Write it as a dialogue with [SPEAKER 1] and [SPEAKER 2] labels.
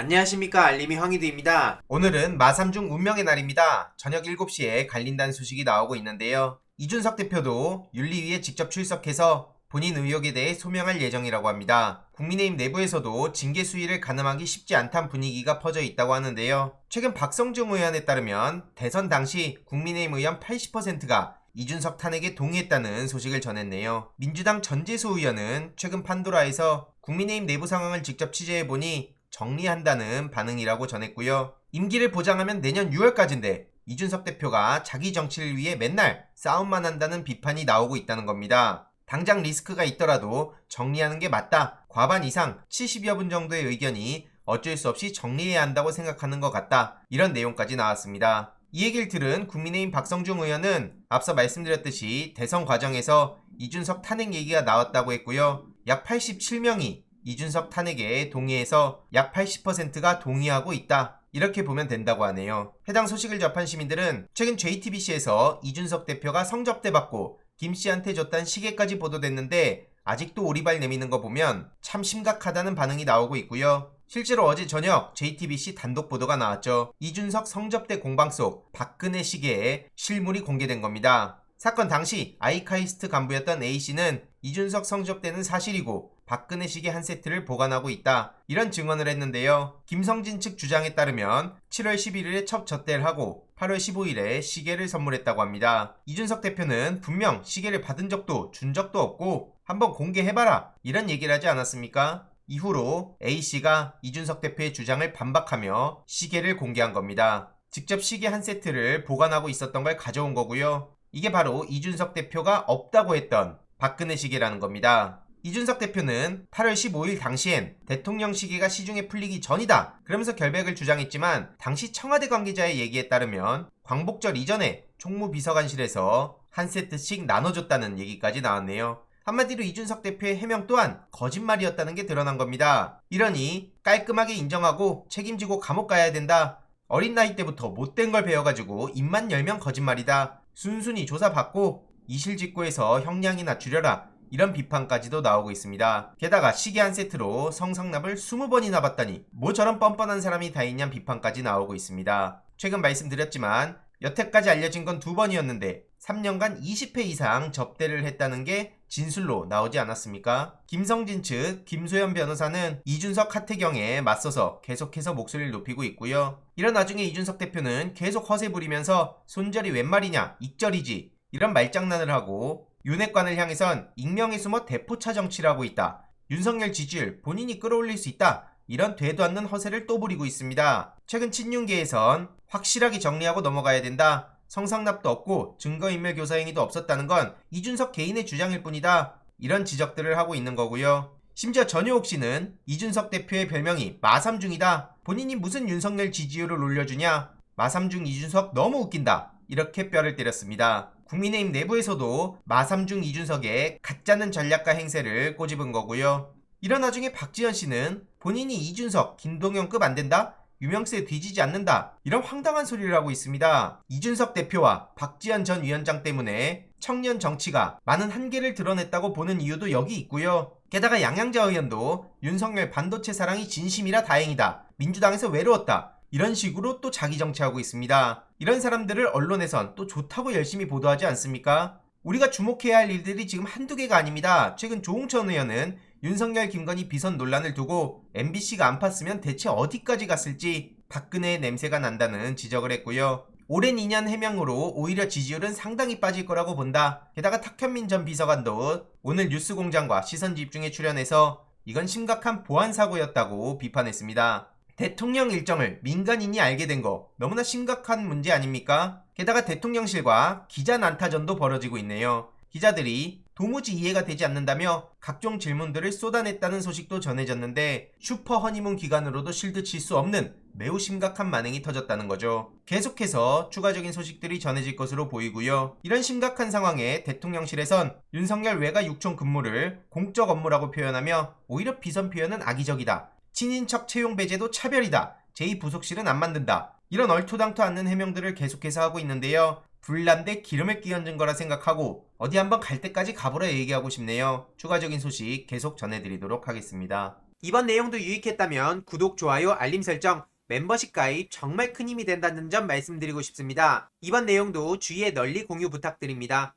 [SPEAKER 1] 안녕하십니까 알림이 황희두입니다. 오늘은 마삼중 운명의 날입니다. 저녁 7시에 갈린다는 소식이 나오고 있는데요. 이준석 대표도 윤리위에 직접 출석해서 본인 의혹에 대해 소명할 예정이라고 합니다. 국민의힘 내부에서도 징계 수위를 가늠하기 쉽지 않다는 분위기가 퍼져 있다고 하는데요. 최근 박성중 의원에 따르면 대선 당시 국민의힘 의원 80%가 이준석 탄핵에 동의했다는 소식을 전했네요. 민주당 전재수 의원은 최근 판도라에서 국민의힘 내부 상황을 직접 취재해보니 정리한다는 반응이라고 전했고요. 임기를 보장하면 내년 6월까지인데 이준석 대표가 자기 정치를 위해 맨날 싸움만 한다는 비판이 나오고 있다는 겁니다. 당장 리스크가 있더라도 정리하는 게 맞다. 과반 이상 70여 분 정도의 의견이 어쩔 수 없이 정리해야 한다고 생각하는 것 같다. 이런 내용까지 나왔습니다. 이 얘기를 들은 국민의힘 박성중 의원은 앞서 말씀드렸듯이 대선 과정에서 이준석 탄핵 얘기가 나왔다고 했고요. 약 87명이 이준석 탄핵에 동의해서 약 80%가 동의하고 있다. 이렇게 보면 된다고 하네요. 해당 소식을 접한 시민들은 최근 JTBC에서 이준석 대표가 성접대 받고 김 씨한테 줬다는 시계까지 보도됐는데 아직도 오리발 내미는 거 보면 참 심각하다는 반응이 나오고 있고요. 실제로 어제 저녁 JTBC 단독 보도가 나왔죠. 이준석 성접대 공방 속 박근혜 시계에 실물이 공개된 겁니다. 사건 당시 아이카이스트 간부였던 A씨는 이준석 성접대는 사실이고 박근혜 시계 한 세트를 보관하고 있다. 이런 증언을 했는데요. 김성진 측 주장에 따르면 7월 11일에 첫 접대를 하고 8월 15일에 시계를 선물했다고 합니다. 이준석 대표는 분명 시계를 받은 적도 준 적도 없고 한번 공개해봐라 이런 얘기를 하지 않았습니까? 이후로 A씨가 이준석 대표의 주장을 반박하며 시계를 공개한 겁니다. 직접 시계 한 세트를 보관하고 있었던 걸 가져온 거고요. 이게 바로 이준석 대표가 없다고 했던 박근혜 시계라는 겁니다. 이준석 대표는 8월 15일 당시엔 대통령 시계가 시중에 풀리기 전이다. 그러면서 결백을 주장했지만 당시 청와대 관계자의 얘기에 따르면 광복절 이전에 총무비서관실에서 한 세트씩 나눠줬다는 얘기까지 나왔네요. 한마디로 이준석 대표의 해명 또한 거짓말이었다는 게 드러난 겁니다. 이러니 깔끔하게 인정하고 책임지고 감옥 가야 된다. 어린 나이 때부터 못된 걸 배워가지고 입만 열면 거짓말이다. 순순히 조사받고 이실직고해서 형량이나 줄여라. 이런 비판까지도 나오고 있습니다. 게다가 시계 한 세트로 성상납을 20번이나 받다니 뭐 저런 뻔뻔한 사람이 다 있냔 비판까지 나오고 있습니다. 최근 말씀드렸지만 여태까지 알려진 건 두 번이었는데 3년간 20회 이상 접대를 했다는 게 진술로 나오지 않았습니까? 김성진 측 김소연 변호사는 이준석 하태경에 맞서서 계속해서 목소리를 높이고 있고요. 이런 와중에 이준석 대표는 계속 허세 부리면서 손절이 웬 말이냐 익절이지 이런 말장난을 하고 윤핵관을 향해선 익명에 숨어 대포차 정치를 하고 있다. 윤석열 지지율 본인이 끌어올릴 수 있다. 이런 되도 않는 허세를 또 부리고 있습니다. 최근 친윤계에선 확실하게 정리하고 넘어가야 된다. 성상납도 없고 증거인멸 교사 행위도 없었다는 건 이준석 개인의 주장일 뿐이다. 이런 지적들을 하고 있는 거고요. 심지어 전효옥 씨는 이준석 대표의 별명이 마삼중이다. 본인이 무슨 윤석열 지지율을 올려주냐? 마삼중 이준석 너무 웃긴다. 이렇게 뼈를 때렸습니다. 국민의힘 내부에서도 마삼중 이준석의 가짜는 전략가 행세를 꼬집은 거고요. 이런 와중에 박지현 씨는 본인이 이준석, 김동연급 안 된다? 유명세에 뒤지지 않는다. 이런 황당한 소리를 하고 있습니다. 이준석 대표와 박지현 전 위원장 때문에 청년 정치가 많은 한계를 드러냈다고 보는 이유도 여기 있고요. 게다가 양양자 의원도 윤석열 반도체 사랑이 진심이라 다행이다. 민주당에서 외로웠다. 이런 식으로 또 자기 정치하고 있습니다. 이런 사람들을 언론에선 또 좋다고 열심히 보도하지 않습니까? 우리가 주목해야 할 일들이 지금 한두 개가 아닙니다. 최근 조홍천 의원은 윤석열 김건희 비선 논란을 두고 MBC가 안 팠으면 대체 어디까지 갔을지 박근혜의 냄새가 난다는 지적을 했고요. 오랜 2년 해명으로 오히려 지지율은 상당히 빠질 거라고 본다. 게다가 탁현민 전 비서관도 오늘 뉴스공장과 시선집중에 출연해서 이건 심각한 보안 사고였다고 비판했습니다. 대통령 일정을 민간인이 알게 된 거 너무나 심각한 문제 아닙니까? 게다가 대통령실과 기자 난타전도 벌어지고 있네요. 기자들이 도무지 이해가 되지 않는다며 각종 질문들을 쏟아냈다는 소식도 전해졌는데 슈퍼 허니문 기간으로도 실드 칠 수 없는 매우 심각한 만행이 터졌다는 거죠. 계속해서 추가적인 소식들이 전해질 것으로 보이고요. 이런 심각한 상황에 대통령실에선 윤석열 외가 육촌 근무를 공적 업무라고 표현하며 오히려 비선 표현은 악의적이다. 친인척 채용 배제도 차별이다. 제2부속실은 안 만든다. 이런 얼토당토 않는 해명들을 계속해서 하고 있는데요. 불난데 기름을 끼얹은 거라 생각하고 어디 한번 갈 때까지 가보라 얘기하고 싶네요. 추가적인 소식 계속 전해드리도록 하겠습니다. 이번 내용도 유익했다면 구독, 좋아요, 알림 설정, 멤버십 가입 정말 큰 힘이 된다는 점 말씀드리고 싶습니다. 이번 내용도 주위에 널리 공유 부탁드립니다.